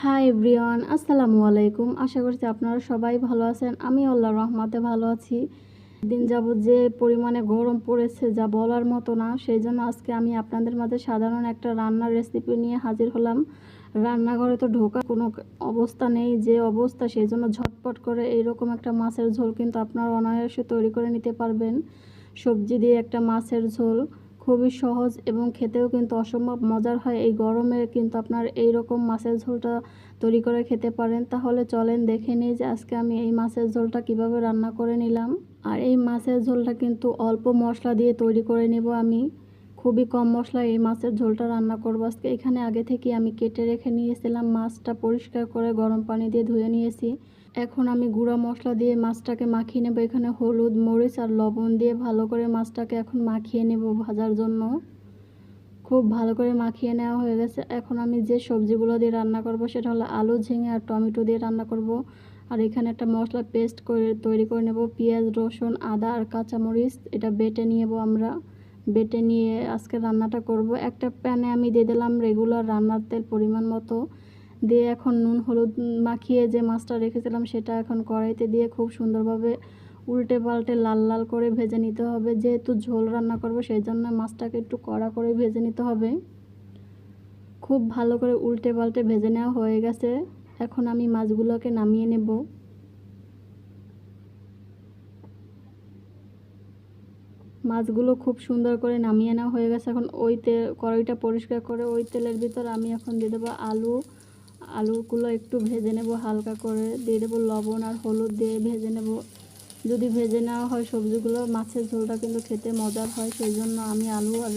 Hi everyone আসসালামু আলাইকুম। আশা করছি আপনারা সবাই ভালো আছেন। আমি আল্লাহর রহমতে ভালো আছি। দিন যাবত যে পরিমাণে গরম পড়েছে যা বলার মতো না, সেই জন্য আজকে আমি আপনাদের মাঝে সাধারণ একটা রান্নার রেসিপি নিয়ে হাজির হলাম। রান্নাঘরে তো ঢোকা কোনো অবস্থা নেই, যে অবস্থা, সেই জন্য ঝটপট করে এইরকম একটা মাছের ঝোল কিন্তু আপনারা অনায়াসে তৈরি করে নিতে পারবেন। সবজি দিয়ে একটা মাছের ঝোল। খুবই সহজ এবং খেতেও কিন্তু অসম্ভব মজার হয়। এই গরমে কিন্তু আপনার এই রকম মাছের ঝোলটা তৈরি করে খেতে পারেন। তাহলে চলেন দেখে নিই যে আজকে আমি এই মাছের ঝোলটা কীভাবে রান্না করে নিলাম। আর এই মাছের ঝোলটা কিন্তু অল্প মশলা দিয়ে তৈরি করে নেব আমি। খুবই কম মশলায় এই মাছের ঝোলটা রান্না করব আজকে। এখানে আগে থেকে আমি কেটে রেখে নিয়েছিলাম। মাছটা পরিষ্কার করে গরম পানি দিয়ে ধুয়ে নিয়েছি। এখন আমি গুঁড়া মশলা দিয়ে মাছটাকে মাখিয়ে নেব। এখানে হলুদ, মরিচ আর লবণ দিয়ে ভালো করে মাছটাকে এখন মাখিয়ে নেব ভাজার জন্য। খুব ভালো করে মাখিয়ে নেওয়া হয়ে গেছে। এখন আমি যে সবজিগুলো দিয়ে রান্না করব সেটা হলো আলু, ঝিঙে আর টমেটো দিয়ে রান্না করব। আর এখানে একটা মশলা পেস্ট করে তৈরি করে নেব। পেঁয়াজ, রসুন, আদা আর কাঁচামরিচ, এটা বেটে নিয়ে আমরা। বেটে নিয়ে আজকে রান্নাটা করব। একটা প্যানে আমি দিয়ে দিলাম রেগুলার রান্নার তেল পরিমাণ মতো। দিয়ে এখন নুন হলুদ মাখিয়ে যে মাছটা রেখেছিলাম সেটা এখন কড়াইতে দিয়ে খুব সুন্দরভাবে উল্টে পাল্টে লাল লাল করে ভেজে নিতে হবে। যেহেতু ঝোল রান্না করব, সেই জন্য মাছটাকে একটু কড়া করে ভেজে নিতে হবে। খুব ভালো করে উল্টে পাল্টে ভেজে নেওয়া হয়ে গেছে। এখন আমি মাছগুলোকে নামিয়ে নেব। মাছগুলো খুব সুন্দর করে নামিয়ে নেওয়া হয়ে গেছে। এখন ওই তেল কড়াইটা পরিষ্কার করে ওই তেলের ভিতর আমি এখন দিয়ে দেবো আলু আলুগুলো একটু ভেজে নেব, হালকা করে দিয়ে দেবো লবণ আর হলুদ দিয়ে ভেজে নেব। যদি ভেজে নেওয়া হয় সবজিগুলো, মাছের ঝোলটা কিন্তু খেতে মজার হয় সেই জন্য আমি আলু আর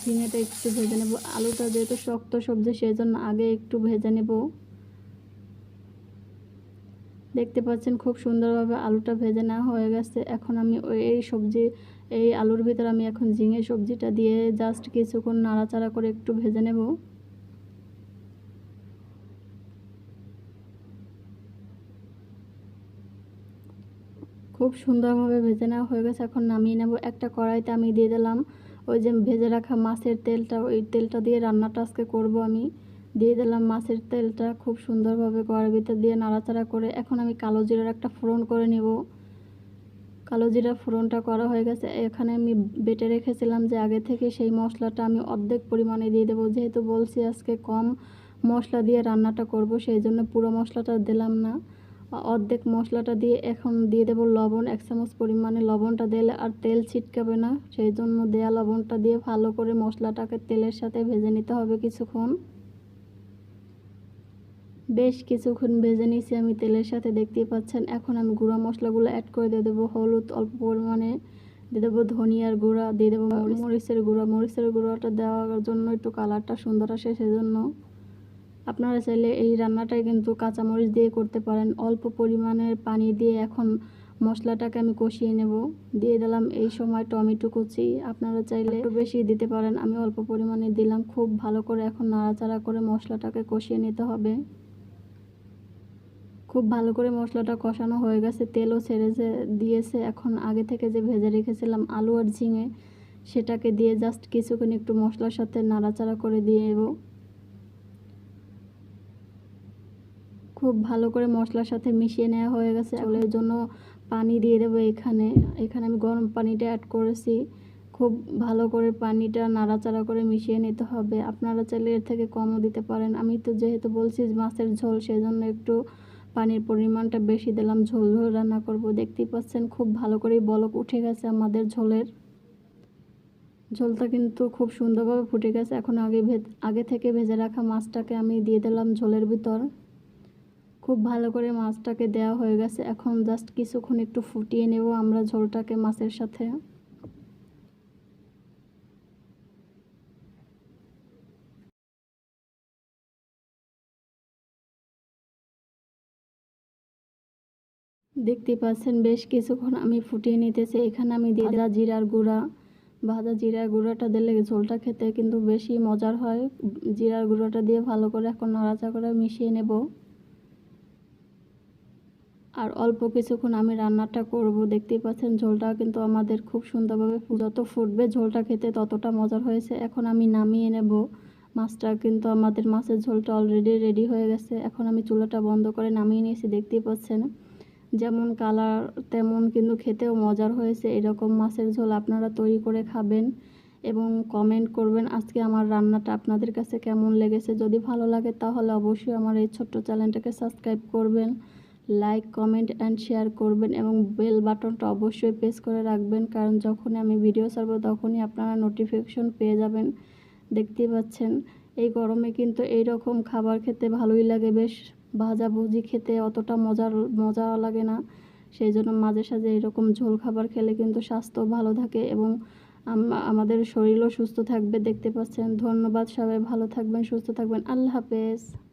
ঝিঙেটা একটু ভেজে নেব। আলুটা যেহেতু শক্ত সবজি সেই জন্য আগে একটু ভেজে নেব। দেখতে পাচ্ছেন খুব সুন্দরভাবে আলুটা ভেজে নেওয়া হয়ে গেছে। এখন আমি এই সবজি, এই আলুর ভিতরে আমি এখন ঝিঙে সবজিটা দিয়ে জাস্ট কিছুক্ষণ নাড়াচাড়া করে একটু ভেজে নেব। খুব সুন্দরভাবে ভেজে নেওয়া হয়ে গেছে। এখন নামিয়ে নেব একটা কড়াইতে আমি দিয়ে দিলাম। ওই যে ভেজে রাখা মাছের তেলটা, ওই তেলটা দিয়ে রান্নাটা আজকে করব আমি। দিয়ে দিলাম মাছের তেলটা খুব সুন্দরভাবে কড়াইয়ের ভিতর দিয়ে নাড়াচাড়া করে। এখন আমি কালো জিরার একটা ফোড়ন করে নেব। কালো জিরা ফোড়নটা করা হয়ে গেছে। এখানে আমি বেটে রেখেছিলাম যে আগে থেকে সেই মশলাটা আমি অর্ধেক পরিমাণে দিয়ে দেবো। যেহেতু বলছি আজকে কম মশলা দিয়ে রান্নাটা করব, সেই জন্য পুরো মশলাটা দিলাম না। অর্ধেক মশলাটা দিয়ে এখন দিয়ে দেবো লবণ, এক চামচ পরিমাণে লবণটা দিলে আর তেল ছিটকাবে না। সেই জন্য দেয়া লবণটা দিয়ে ভালো করে মশলাটাকে তেলের সাথে ভেজে নিতে হবে কিছুক্ষণ। বেশ কিছুক্ষণ ভেজে নিয়েছি আমি তেলের সাথে, দেখতেই পাচ্ছেন। এখন আমি গুঁড়া মশলাগুলো অ্যাড করে দিয়ে দেবো। হলুদ অল্প পরিমাণে দিয়ে দেবো ধনিয়ার গুঁড়া, দিয়ে দেবো মরিচের গুঁড়া। মরিচের গুঁড়াটা দেওয়ার জন্য একটু কালারটা সুন্দর আসে, সেজন্য আপনারা চাইলে এই রান্নাটাই কিন্তু কাঁচামরিচ দিয়ে করতে পারেন। অল্প পরিমাণের পানি দিয়ে এখন মশলাটাকে আমি কষিয়ে নেব। দিয়ে দিলাম এই সময় টমেটো কুচি। আপনারা চাইলে বেশি দিতে পারেন। আমি অল্প পরিমাণে দিলাম। খুব ভালো করে এখন নাড়াচাড়া করে মশলাটাকে কষিয়ে নিতে হবে। খুব ভালো করে মশলাটা কষানো হয়ে গেছে। তেলও ছেড়ে দিয়েছে। এখন আগে থেকে যে ভেজে রেখেছিলাম আলু আর ঝিঙে, সেটাকে দিয়ে জাস্ট কিছুক্ষণ একটু মশলার সাথে নাড়াচাড়া করে দিয়ে নেব খুব ভালো করে মশলার সাথে মিশিয়ে নেওয়া হয়ে গেছে। ওর জন্য পানি দিয়ে দেবো এখানে। এখানে আমি গরম পানিটা অ্যাড করেছি। খুব ভালো করে পানিটা নাড়াচাড়া করে মিশিয়ে নিতে হবে। আপনারা চাইলে এর থেকে কমও দিতে পারেন। আমি তো যেহেতু বলছি মাছের ঝোল, সেজন্য একটু পানির পরিমাণটা বেশি দিলাম। ঝোল ঝোল রান্না করব। দেখতেই পাচ্ছেন খুব ভালো করেই বলক উঠে গেছে আমাদের ঝোলের। ঝোলটা কিন্তু খুব সুন্দরভাবে ফুটে গেছে। এখন আগে আগে থেকে ভেজে রাখা মাছটাকে আমি দিয়ে দিলাম ঝোলের ভিতর। খুব ভালো করে মাছটাকে দেওয়া হয়ে গেছে। এখন জাস্ট কিছুক্ষণ একটু ফুটিয়ে নেব আমরা ঝোলটাকে মাছের সাথে। দেখতে পাচ্ছেন বেশ কিছুক্ষণ আমি ফুটিয়ে নিতেছি। এখানে আমি ভাজা জিরার গুঁড়া। ভাজা জিরার গুঁড়াটা দিলে ঝোলটা খেতে কিন্তু বেশি মজার হয়। জিরার গুঁড়াটা দিয়ে ভালো করে এখন নাড়াচা করে মিশিয়ে নেব। আর অল্প কিছুক্ষণ আমি রান্নাটা করব। দেখতেই পাচ্ছেন ঝোলটা কিন্তু আমাদের খুব সুন্দরভাবে যত ফুটবে ঝোলটা খেতে ততটা মজার হয়েছে। এখন আমি নামিয়ে নেব। মাছটা কিন্তু আমাদের মাছের ঝোলটা অলরেডি রেডি হয়ে গেছে। এখন আমি চুলাটা বন্ধ করে নামিয়ে নিয়েছি। দেখতেই পাচ্ছেন যেমন কালার তেমন কিন্তু খেতেও মজার হয়েছে। এরকম মাছের ঝোল আপনারা তৈরি করে খাবেন এবং কমেন্ট করবেন আজকে আমার রান্নাটা আপনাদের কাছে কেমন লেগেছে। যদি ভালো লাগে তাহলে অবশ্যই আমার এই ছোট্ট চ্যানেলটাকে সাবস্ক্রাইব করবেন। লাইক, কমেন্ট অ্যান্ড শেয়ার করবেন এবং বেল বাটনটা অবশ্যই প্রেস করে রাখবেন। কারণ যখনই আমি ভিডিও ছাড়বো, তখনই আপনারা নোটিফিকেশন পেয়ে যাবেন। দেখতেই পাচ্ছেন, এই গরমে কিন্তু এই রকম খাবার খেতে ভালোই লাগে। বেশ ভাজাভুজি খেতে অতটা মজার মজা লাগে না। সেই জন্য মাঝে সাঝে এরকম ঝোল খাবার খেলে কিন্তু স্বাস্থ্য ভালো থাকে এবং আম- আমাদের শরীরও সুস্থ থাকবে। দেখতে পাচ্ছেন, ধন্যবাদ সবাই, ভালো থাকবেন, সুস্থ থাকবেন। আল্লাহ হাফেজ।